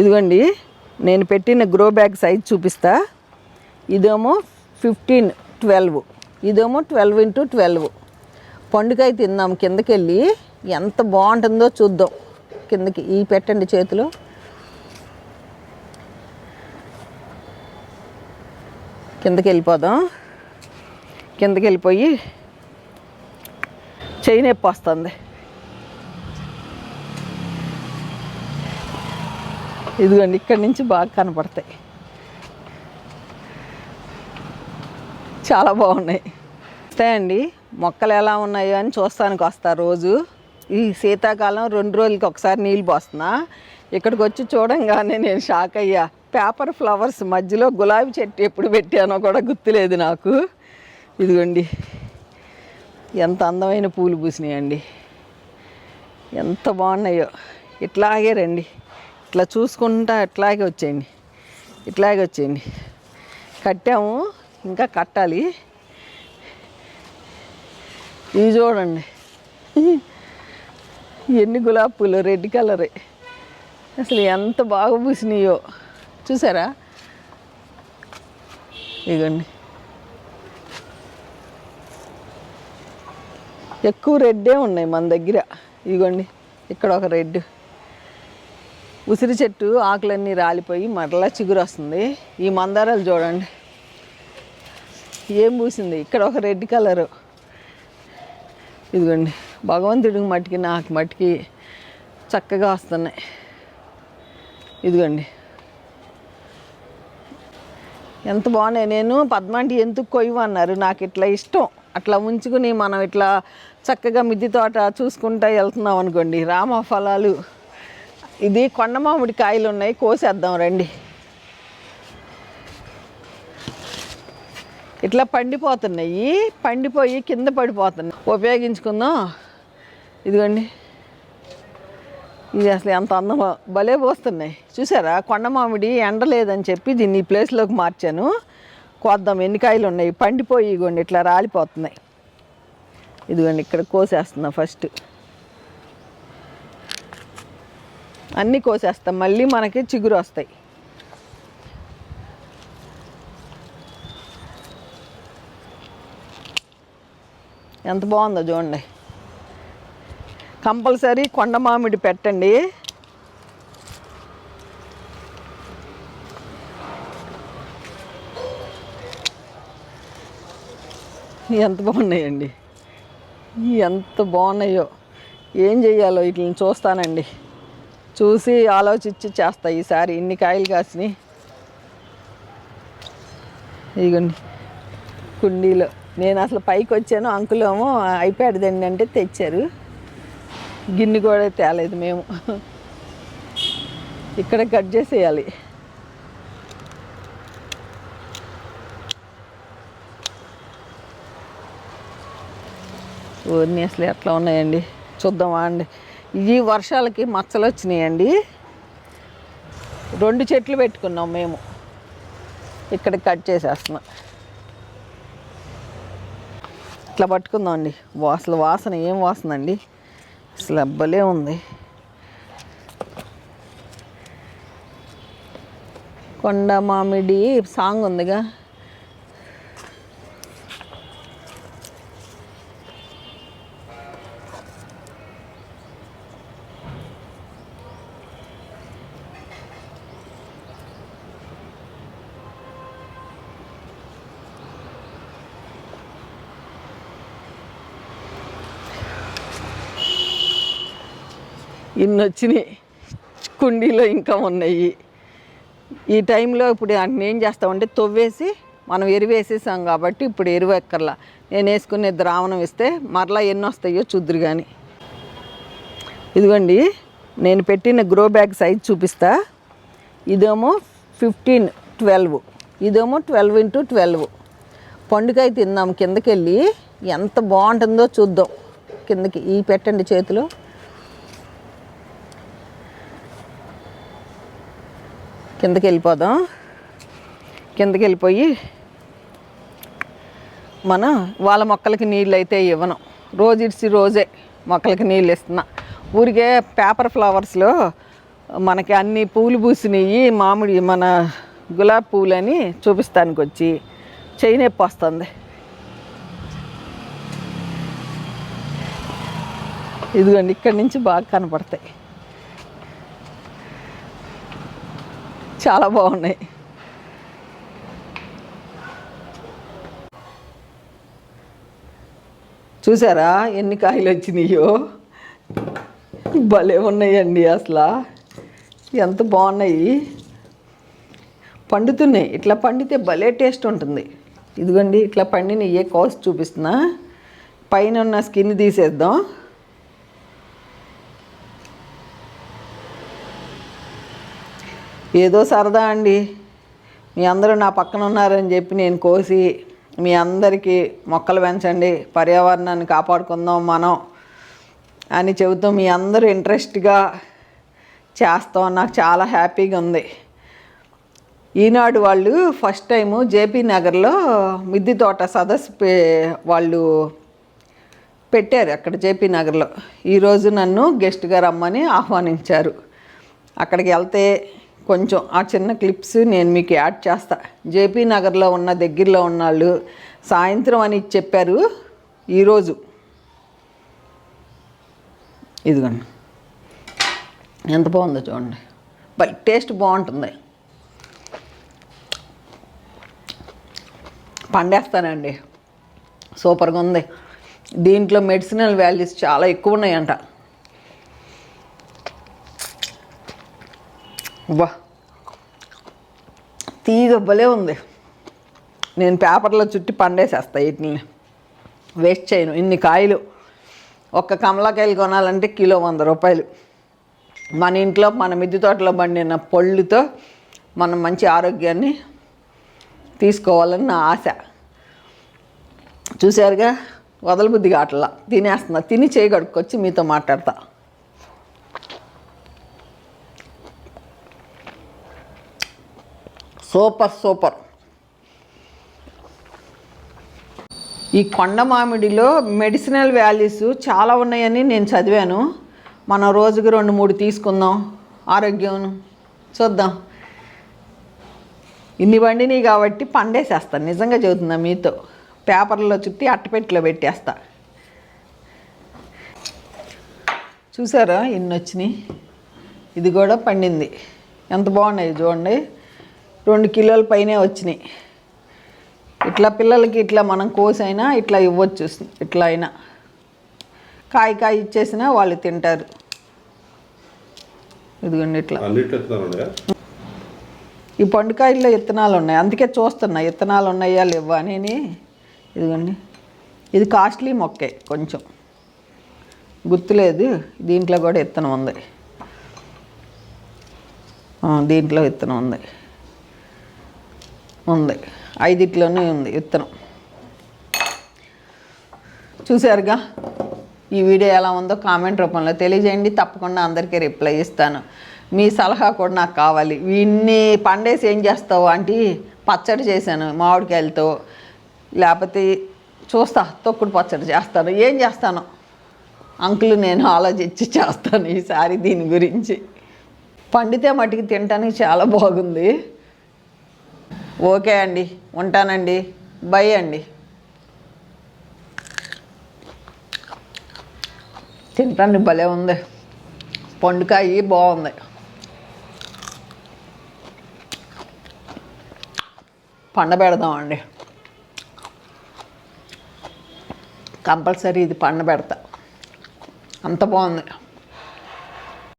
ఇదిగోండి నేను పెట్టిన గ్రో బ్యాగ్ సైజ్ చూపిస్తా. ఇదేమో ఫిఫ్టీన్ ట్వెల్వ్ ఇదేమో ట్వెల్వ్ ఇంటూ ట్వెల్వ్ పండుకాయ తిందాం కిందకెళ్ళి ఎంత బాగుంటుందో చూద్దాం కిందకి. ఈ పెట్టండి చేతిలో. కిందకి వెళ్ళిపోదాం కిందకి వెళ్ళిపోయి చెయ్యి నొప్పి వస్తుంది. ఇదిగోండి ఇక్కడి నుంచి బాగా కనపడతాయి. చాలా బాగున్నాయి. వస్తాయండి. మొక్కలు ఎలా ఉన్నాయో అని చూస్తానికి వస్తా రోజు. ఈ శీతాకాలం రెండు రోజులకి ఒకసారి నీళ్ళు పోస్తున్నా. ఇక్కడికి వచ్చి చూడంగానే నేను షాక్ అయ్యా. పేపర్ ఫ్లవర్స్ మధ్యలో గులాబీ చెట్టు ఎప్పుడు పెట్టానో కూడా గుర్తులేదు నాకు. ఇదిగోండి. ఎంత అందమైన పూలు పూసినాయండి. ఎంత బాగున్నాయో. ఇట్లాగే రండి. ఇట్లా చూసుకుంటా ఇట్లాగే వచ్చేయండి. ఇట్లాగే వచ్చేయండి. కట్టాము ఇంకా కట్టాలి. ఇవి చూడండి. ఎన్ని గులాబీ పూలు రెడ్ కలరే. అసలు ఎంత బాగా పూసినాయో. చూసారా? ఇగోండి ఎక్కువ రెడ్డే ఉన్నాయి మన దగ్గర. ఇదిగోండి. ఇక్కడ ఒక రెడ్. ఉసిరి చెట్టు ఆకులన్నీ రాలిపోయి మరలా చిగురు వస్తుంది ఈ మందారాలు చూడండి. ఏం పూసింది? ఇక్కడ ఒక రెడ్ కలరు. ఇదిగోండి. భగవంతుడికి మట్టికి నాకు మట్టికి చక్కగా వస్తున్నాయి. ఇదిగోండి. ఎంత బాగున్నాయి. నేను పద్మాంటి ఎందుకు కొయ్యు అన్నారు. నాకు ఇట్లా ఇష్టం. అట్లా ఉంచుకుని మనం ఇట్లా చక్కగా మిద్ది తోట చూసుకుంటా వెళ్తున్నాం అనుకోండి. రామ ఫలాలు ఇది కొండ మామిడి కాయలు ఉన్నాయి కోసేద్దాం రండి. ఇట్లా పండిపోతున్నాయి పండిపోయి కింద పడిపోతున్నాయి. ఉపయోగించుకుందాం. ఇదిగోండి. ఇది అసలు ఎంత అందంగా భలే పోస్తున్నాయి. చూసారా కొండ మామిడి ఎండ లేదని చెప్పి దీన్ని ఈ ప్లేస్లోకి మార్చాను. కోద్దాం ఎన్ని కాయలు ఉన్నాయి? పండిపోయి ఇగోండి ఇట్లా రాలిపోతున్నాయి. ఇదిగోండి ఇక్కడ కోసేస్తున్నా ఫస్ట్ అన్నీ కోసేస్తాం. మళ్ళీ మనకి చిగురు వస్తాయి. ఎంత బాగుందో చూడండి. కంపల్సరీ కొండ మామిడి పెట్టండి. ఎంత బాగున్నాయండి. ఎంత బాగున్నాయో. ఏం చేయాలో వీటిని చూస్తానండి. చూసి ఆలోచించి చేస్తా ఈసారి ఇన్ని కాయలు కాసినాయి ఇదిగోండి కుండీలో. నేను అసలు పైకి వచ్చాను అంకులేమో అయిపోయాడుదండి అంటే తెచ్చారు. గిన్నె కూడా తేలేదు మేము. ఇక్కడ కట్ చేసేయాలి. ఊరిని అసలు ఎట్లా ఉన్నాయండి? చూద్దామా అండి. ఈ వర్షాలకి మచ్చలు వచ్చినాయండి. రెండు చెట్లు పెట్టుకున్నాం మేము. ఇక్కడ కట్ చేసేస్తున్నాం. ఇట్లా పట్టుకుందాం అండి అసలు వాసన ఏం వాసన అండి అసలు అబ్బలే ఉంది. కొండ మామిడి సాంగ్ ఉందిగా. ఇన్ని వచ్చినాయి కుండీలో ఇంకా ఉన్నాయి. ఈ టైంలో ఇప్పుడు వాటిని ఏం చేస్తామంటే తొవ్వేసి మనం ఎరువేసేసాం కాబట్టి ఇప్పుడు ఎరువు ఎక్కర్లా. నేను వేసుకునే ద్రావణం ఇస్తే మరలా ఎన్ని వస్తాయో చూద్దరు కానీ ఇదిగోండి నేను పెట్టిన గ్రో బ్యాగ్ సైజ్ చూపిస్తా. ఇదేమో ఫిఫ్టీన్ ట్వెల్వ్. ఇదేమో ట్వెల్వ్ ఇంటూ ట్వెల్వ్. పండుకాయ తిందాం కిందకి వెళ్ళి ఎంత బాగుంటుందో చూద్దాం. కిందకి ఈ పెట్టండి చేతిలో. కిందకి వెళ్ళిపోదాం. కిందకి వెళ్ళిపోయి మన వాళ్ళ మొక్కలకి నీళ్ళు అయితే ఇవ్వను. రోజు ఇడిచి రోజే మొక్కలకి నీళ్ళు ఇస్తున్నా. ఊరికే పేపర్ ఫ్లవర్స్లో మనకి అన్ని పూలు పూసినవి మామిడి మన గులాబీ పూలని చూపిస్తానికి వచ్చి చేయి నొప్పి వస్తుంది. ఇదిగోండి ఇక్కడి నుంచి బాగా కనపడతాయి. చాలా బాగున్నాయి. చూసారా ఎన్ని కాయలు వచ్చినాయో? భలే ఉన్నాయండి అసలు. ఎంత బాగున్నాయి. పండుతున్నాయి. ఇట్లా పండితే భలే టేస్ట్ ఉంటుంది. ఇదిగోండి ఇట్లా పండిన ఏ కాస్ట్ చూపిస్తున్నా. పైన ఉన్న స్కిన్ తీసేద్దాం. ఏదో సరదా అండి. మీ అందరూ నా పక్కన ఉన్నారని చెప్పి నేను కోసి మీ అందరికీ మొక్కలు పెంచండి. పర్యావరణాన్ని కాపాడుకుందాం మనం అని చెబుతూ మీ అందరూ ఇంట్రెస్ట్గా చేస్తాం. నాకు చాలా హ్యాపీగా ఉంది. ఈనాడు వాళ్ళు ఫస్ట్ టైము జేపీ నగర్లో మిద్ది తోట సదస్సు పే- వాళ్ళు పెట్టారు అక్కడ జేపీ నగర్లో. ఈరోజు నన్ను గెస్ట్గా రమ్మని ఆహ్వానించారు. అక్కడికి వెళ్తే కొంచెం ఆ చిన్న క్లిప్స్ నేను మీకు యాడ్ చేస్తా. జేపీ నగర్లో ఉన్న దగ్గరలో ఉన్న వాళ్ళు సాయంత్రం అని చెప్పారు ఈరోజు. ఇదిగోండి. ఎంత బాగుందో చూడండి. బట్ టేస్ట్ బాగుంటుంది. పండేస్తానండి. సూపర్గా ఉంది. దీంట్లో మెడిసినల్ వాల్యూస్ చాలా ఎక్కువ ఉన్నాయంట. వా. తీగ భలే ఉంది. నేను పేపర్లో చుట్టి పండేసేస్తా వీటిని వేస్ట్ చేయను. ఇన్ని కాయలు. ఒక్క కమలాకాయలు కొనాలంటే కిలో వంద రూపాయలు. మన ఇంట్లో మన మిద్దె తోటలో పండిన పళ్ళుతో మనం మంచి ఆరోగ్యాన్ని తీసుకోవాలని నా ఆశ. చూశారుగా? వదలబుద్ధి కావట్లా. తినేస్తున్నా. తిని చేయగడుక్కొచ్చి మీతో మాట్లాడతా. Super super. ఈ కొండ మామిడిలో మెడిసినల్ వాల్యూస్ చాలా ఉన్నాయని నేను చదివాను. మనం రోజుకి రెండు మూడు తీసుకుందాం. ఆరోగ్యం. చూద్దాం. ఇన్ని వండినాయి కాబట్టి పండేసేస్తాను నిజంగా చెబుతున్నా మీతో. పేపర్లో చుట్టి అట్టపెట్టిలో పెట్టేస్తా. చూసారా ఇన్ని వచ్చినాయి ఇది కూడా పండింది. ఎంత బాగున్నాయి చూడండి. రెండు కిలోల పైనే వచ్చినాయి. ఇట్లా పిల్లలకి ఇట్లా మనం కోసైనా ఇట్లా ఇవ్వచ్చు. ఇట్లా అయినా. కాయ కాయ ఇచ్చేసినా వాళ్ళు తింటారు. ఇదిగోండి ఇట్లా. ఈ పండుకాయల్లో విత్తనాలు ఉన్నాయి. అందుకే చూస్తున్నా విత్తనాలు ఉన్నాయా లేవా అని ఇదిగోండి. ఇది కాస్ట్లీ మొక్కే కొంచెం. గుర్తులేదు దీంట్లో కూడా విత్తనం ఉంది. దీంట్లో విత్తనం ఉంది. ఉంది. ఐదిట్లోనే ఉంది విత్తనం. చూశారుగా? ఈ వీడియో ఎలా ఉందో కామెంట్ రూపంలో తెలియజేయండి. తప్పకుండా అందరికీ రిప్లై ఇస్తాను. మీ సలహా కూడా నాకు కావాలి. ఇన్ని పండేసి ఏం చేస్తావు? అంటే పచ్చడి చేశాను మామిడికాయలతో. లేకపోతే చూస్తా తొక్కుడు పచ్చడి చేస్తాను. ఏం చేస్తాను? అంకులు నేను ఆలోచించి చేస్తాను ఈసారి దీని గురించి. పండితే మటుకు తినటానికి చాలా బాగుంది. ఓకే అండి ఉంటానండి. బై అండి. తింటాను భలే ఉంది. పండుకాయ బాగుంది. పండబెడదామండి కంపల్సరీ ఇది పండబెడతా అంత బాగుంది.